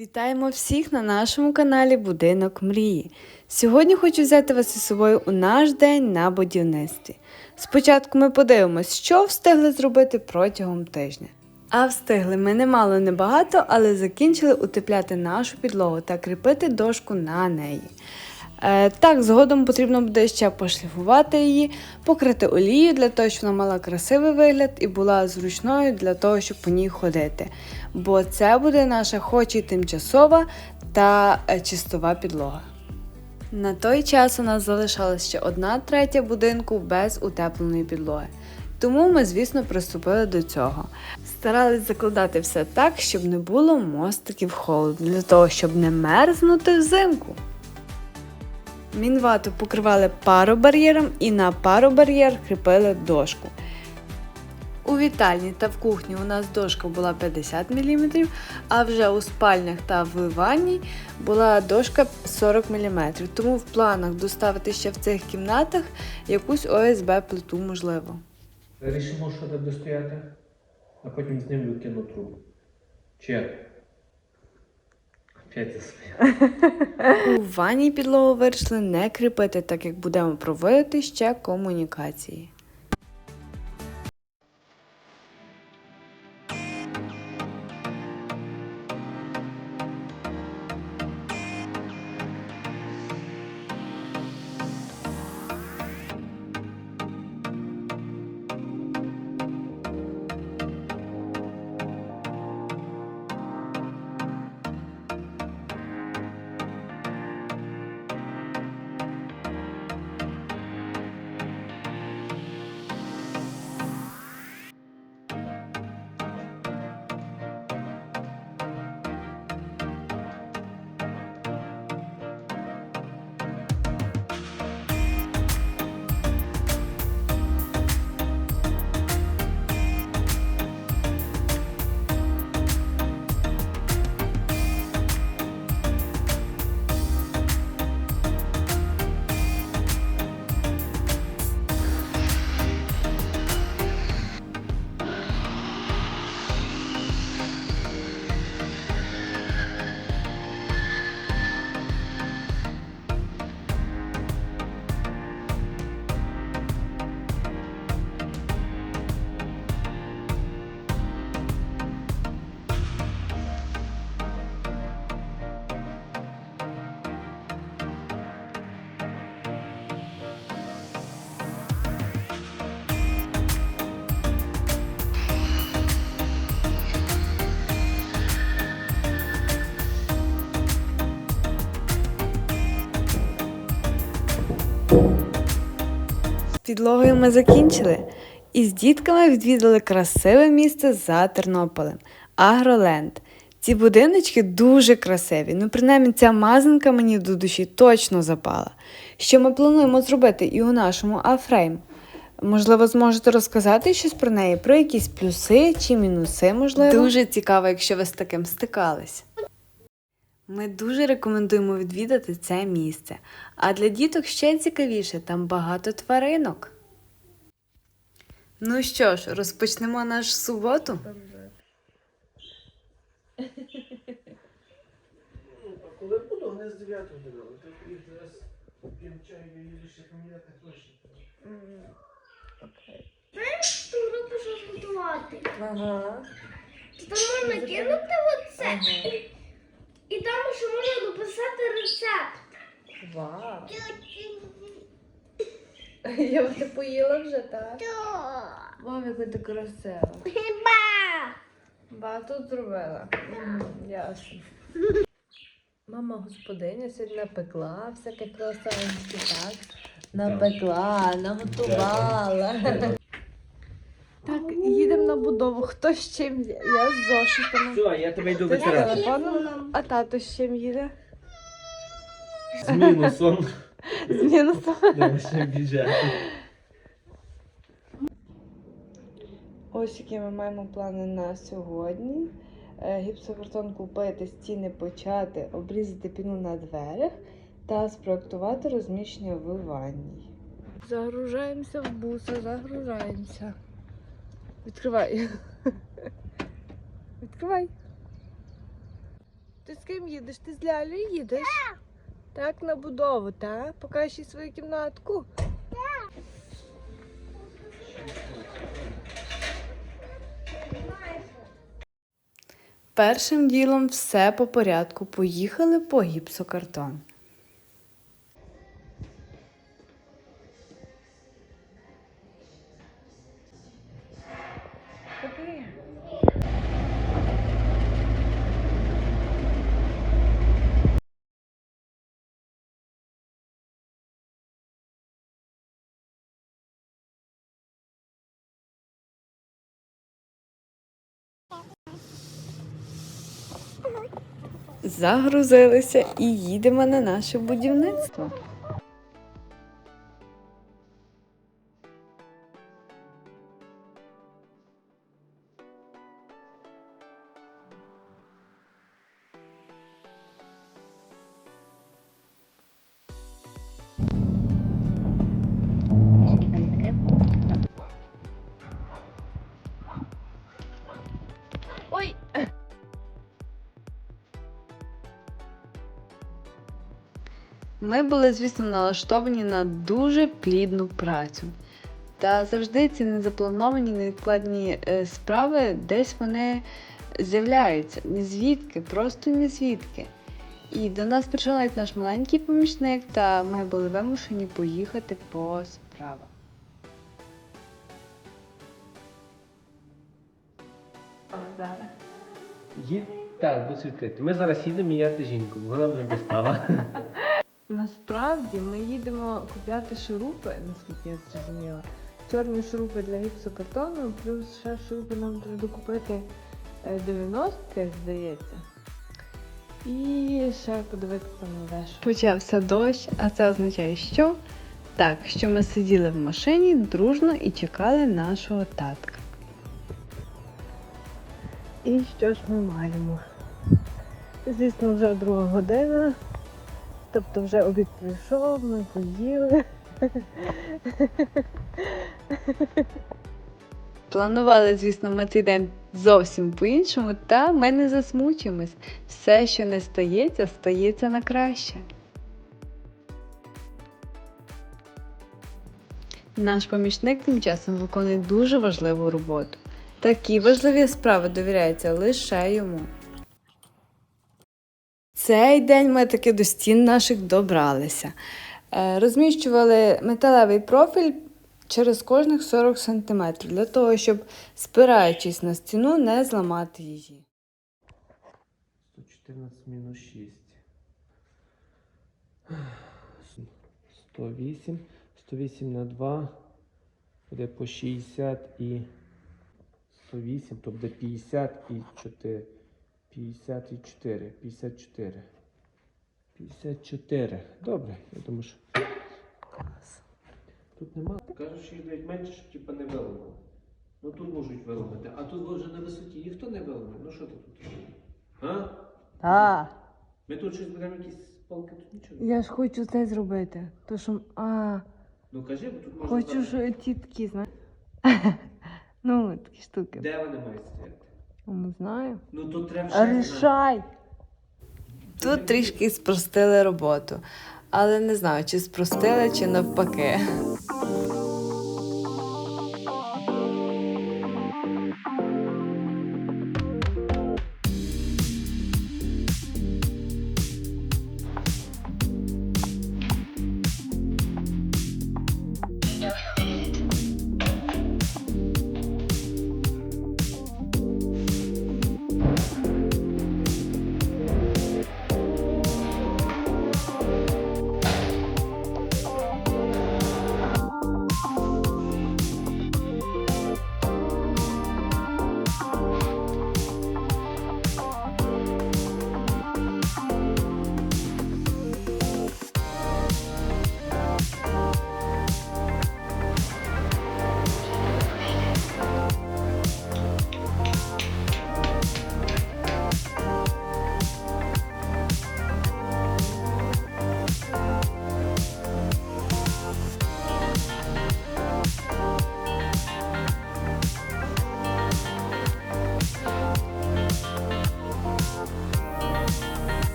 Вітаємо всіх на нашому каналі Будинок Мрії. Сьогодні хочу взяти вас із собою у наш день на будівництві. Спочатку ми подивимось, що встигли зробити протягом тижня. А встигли ми немало небагато, але закінчили утепляти нашу підлогу та кріпити дошку на неї. Е, так, згодом потрібно буде ще пошліфувати її, покрити олією для того, щоб вона мала красивий вигляд і була зручною для того, щоб по ній ходити. Бо це буде наша хоч і тимчасова та е, чистова підлога. На той час у нас залишалась ще одна третя будинку без утепленої підлоги. Тому ми, звісно, приступили до цього. Старались закладати все так, щоб не було мостиків холоду, для того, щоб не мерзнути взимку. Мінвату покривали паробар'єром і на паробар'єр кріпили дошку. У вітальні та в кухні у нас дошка була 50 мм, а вже у спальнях та в ванній була дошка 40 мм. Тому в планах доставити ще в цих кімнатах якусь ОСБ плиту можливо. Вирішимо, що де буде стояти, а потім знімлю кину трубу. Чи? У ванній підлогу вирішили не кріпити, так як будемо проводити ще комунікації. Підлогою ми закінчили. І з дітками відвідали красиве місце за Тернополем Агроленд. Ці будиночки дуже красиві. Ну, принаймні, ця мазанка мені до душі точно запала. Що ми плануємо зробити і у нашому Афрейм. Можливо, зможете розказати щось про неї, про якісь плюси чи мінуси, можливо. Дуже цікаво, якщо ви з таким стикались. Ми дуже рекомендуємо відвідати це місце. А для діток ще цікавіше, там багато тваринок. Ну що ж, розпочнемо нашу суботу. А коли буду, вони з 9 години. Ти їх зараз п'ємо чаю і їдеш поміряти гроші. Знаєш, що готувати? Ага. То там можна кинути оце. І, там ще можна дописати рецепт. Вау. Я ти поїла вже, так? Вовіку, ти красива. Хіба? Багато зробила. Ясно. Мама господиня сьогодні напекла всяке красавенське, так? Напекла, наготувала. Так, їдемо на будову. Хто з чим? є? Я з зошитами. Все, я тебе йду Ти з витирати. телефоном, а тато з чим їде? З мінусом. З мінусом. Домашній бюджет. Ось які ми маємо плани на сьогодні. Е, Гіпсокартон купити, стіни почати, обрізати піну на дверях та спроектувати розміщення в ванній. Загружаємося в буса, загружаємося. Відкривай. Відкривай. Ти з ким їдеш? Ти з Лялею їдеш? Так, на будову, так? Покажи свою кімнатку. Першим ділом все по порядку. Поїхали по гіпсокартон. Загрузилися і їдемо на наше будівництво. Ми були, звісно, налаштовані на дуже плідну працю. Та завжди ці незаплановані, невідкладні е, справи десь вони з'являються. Ні звідки, просто ні звідки. І до нас прийшов навіть наш маленький помічник, та ми були вимушені поїхати по справах. Зараз. Їд... Так, будь. Ми зараз їдемо міняти жінку, вона вже достала. Насправді ми їдемо купляти шурупи, наскільки я зрозуміла. Чорні шурупи для гіпсокартону, плюс ще шурупи нам треба докупити 90 здається. І ще подивитися на дещо. Почався дощ, а це означає, що? Так, що ми сиділи в машині дружно і чекали нашого татка. І що ж ми маємо? Звісно, вже друга година. Тобто вже обід прийшов, ми поїли. Планували, звісно, ми цей день зовсім по-іншому, та ми не засмучимось. Все, що не стається, стається на краще. Наш помічник тим часом виконує дуже важливу роботу. Такі важливі справи довіряються лише йому. Цей день ми таки до стін наших добралися. Е, Розміщували металевий профіль через кожних 40 см для того, щоб, спираючись на стіну, не зламати її. 114 мінус 6. 108. 108 на 2. Буде по 60 і 108, то буде 50 і 4. 50 і 4. 54. 54. Добре, я думаю, що. Клас. Тут нема. Кажуть, що їх дають менше, щоб типа не виламали. Ну тут можуть виламати, а тут ви вже на висоті ніхто не виламає. Ну що ти тут? А? Так, Ми тут щось беремо якісь палки, тут нічого. немає. я ж хочу це зробити. То що, а, Ну кажи, бо тут можна. хочу ж ті такі, знаєш. Ну, такі штуки. Де вони мають стояти? Не знаю. Ну тут треба ще. Рішай! Тут трішки спростили роботу, але не знаю, чи спростили, чи навпаки.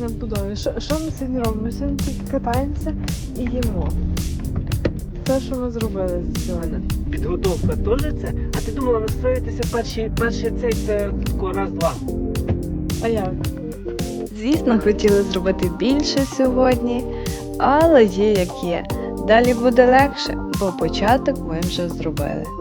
Що, що, що ми сьогодні робимо? Ми сьогодні тільки катаємося і їмо. Те, що ми зробили сьогодні. Підготовка теж це? А ти думала настроїтися перший, перший цей це тако раз-два. А як? Звісно, хотіли зробити більше сьогодні, але є як є. Далі буде легше, бо початок ми вже зробили.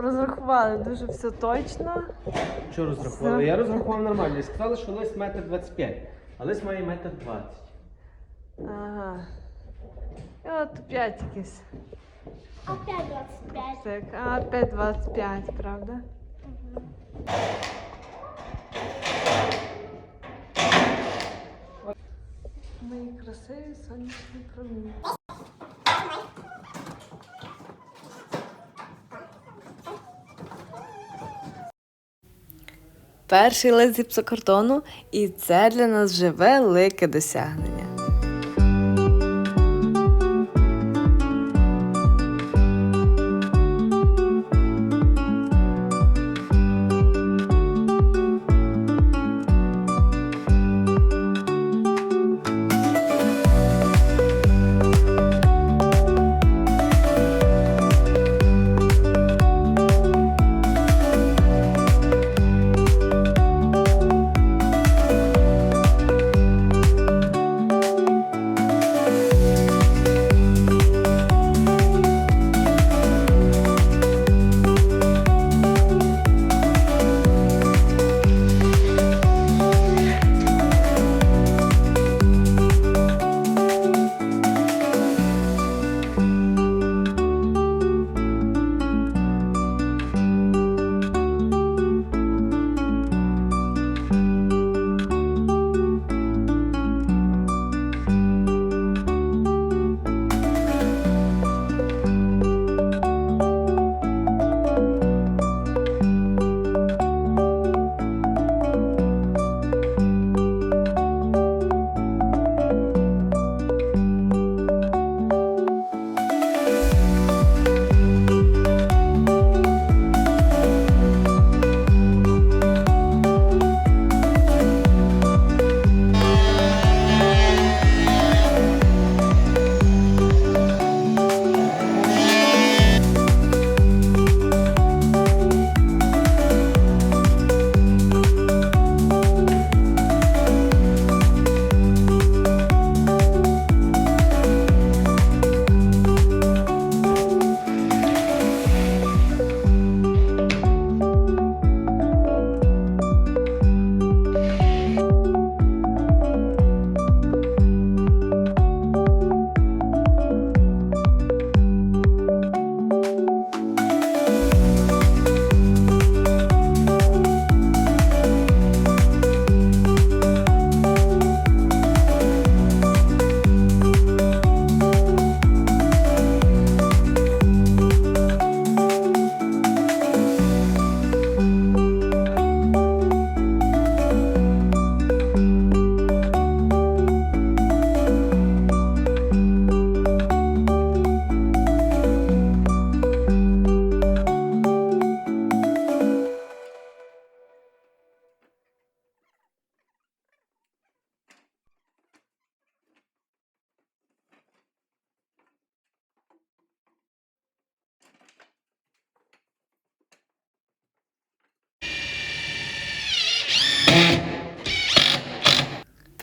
Розрахували дуже все точно. Що розрахували? Я розрахував нормально. Сказали, що лист метр 25, а лист має метр 20. Ага. І от 5 якийсь. Опять 25. Так, а 5,25, правда? Мої красиві сонячні проміння. Перший лист гіпсокартону, і це для нас вже велике досягнення.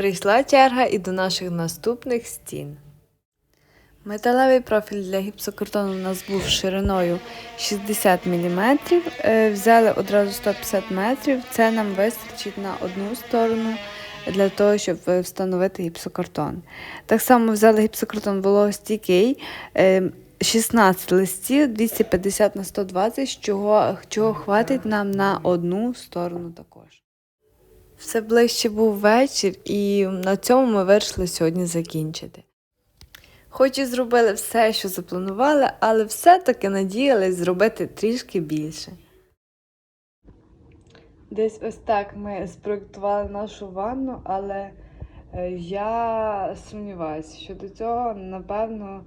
Прийшла черга і до наших наступних стін. Металевий профіль для гіпсокартону у нас був шириною 60 мм. Взяли одразу 150 метрів. Це нам вистачить на одну сторону. для того, щоб е, встановити гіпсокартон. Так само взяли гіпсокартон вологостійкий, е, 16 листів, 250 на 120, чого, чого хватить нам на одну сторону також. Все ближче був вечір, і на цьому ми вирішили сьогодні закінчити. Хоч і зробили все, що запланували, але все-таки надіялись зробити трішки більше. Десь ось так ми спроєктували нашу ванну, але е, я сумніваюся, що до цього, напевно,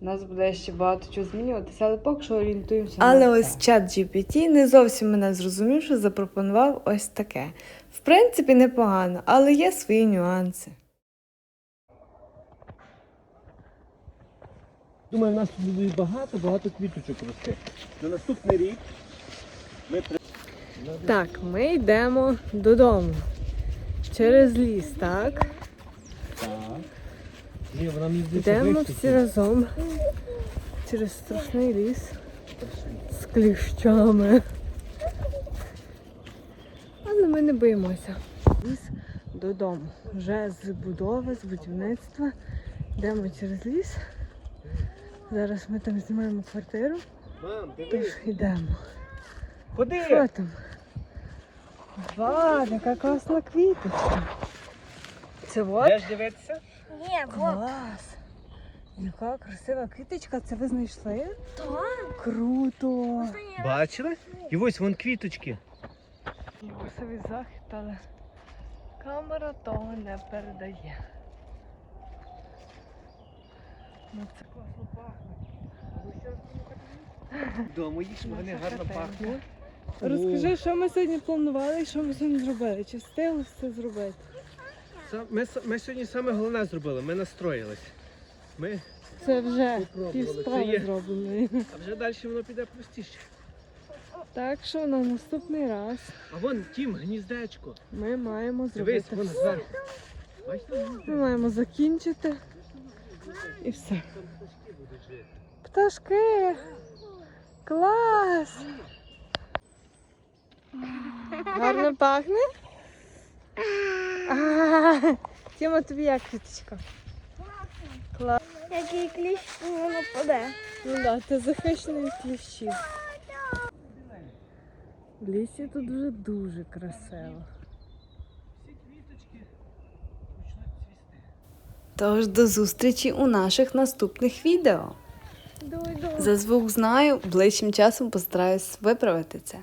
у нас буде ще багато чого змінюватися, але поки що орієнтуємося. Але ось чат GPT не зовсім мене зрозумів, що запропонував ось таке. В принципі, непогано, але є свої нюанси. Думаю, в нас тут буде багато, багато квіточок росте. На наступний рік ми Так, ми йдемо додому. Через ліс, так? Так. Ні, вона мені здається Йдемо вище всі разом через страшний ліс з кліщами. Але ми не боїмося. Ліс додому. Вже з будови, з будівництва. Йдемо через ліс. Зараз ми там знімаємо квартиру, Мам, тож йдемо. ходи! Що там? Вау, яка класна квіточка. Це от? Будеш дивитися? Ні, Клас! Яка красива квіточка, це ви знайшли? Так. Круто! Бачили? І ось вон квіточки. Красивий захід, але камера того не передає. Ну це класно пахне. Дома їж, вони гарно пахнуть. Розкажи, що ми сьогодні планували і що ми сьогодні зробили? Чи встигли все зробити? Ми, ми сьогодні саме головне зробили, ми настроїлись. Ми, Це вже пів справи а вже далі воно піде простіше. Так що на наступний раз А вон тім, гніздечко. ми маємо Дивись, зробити вон все. зверху. Бачите? Ми маємо закінчити і все. Там пташки будуть жити. Пташки! Клас! Гарно пахне? А, Тіма, тобі як квіточка? Клас. Який кліщ воно нападе. Ну так, да, ти захищений від кліщів. В лісі тут вже дуже красиво. Всі квіточки почнуть цвісти. Тож до зустрічі у наших наступних відео. За звук знаю, ближчим часом постараюсь виправити це.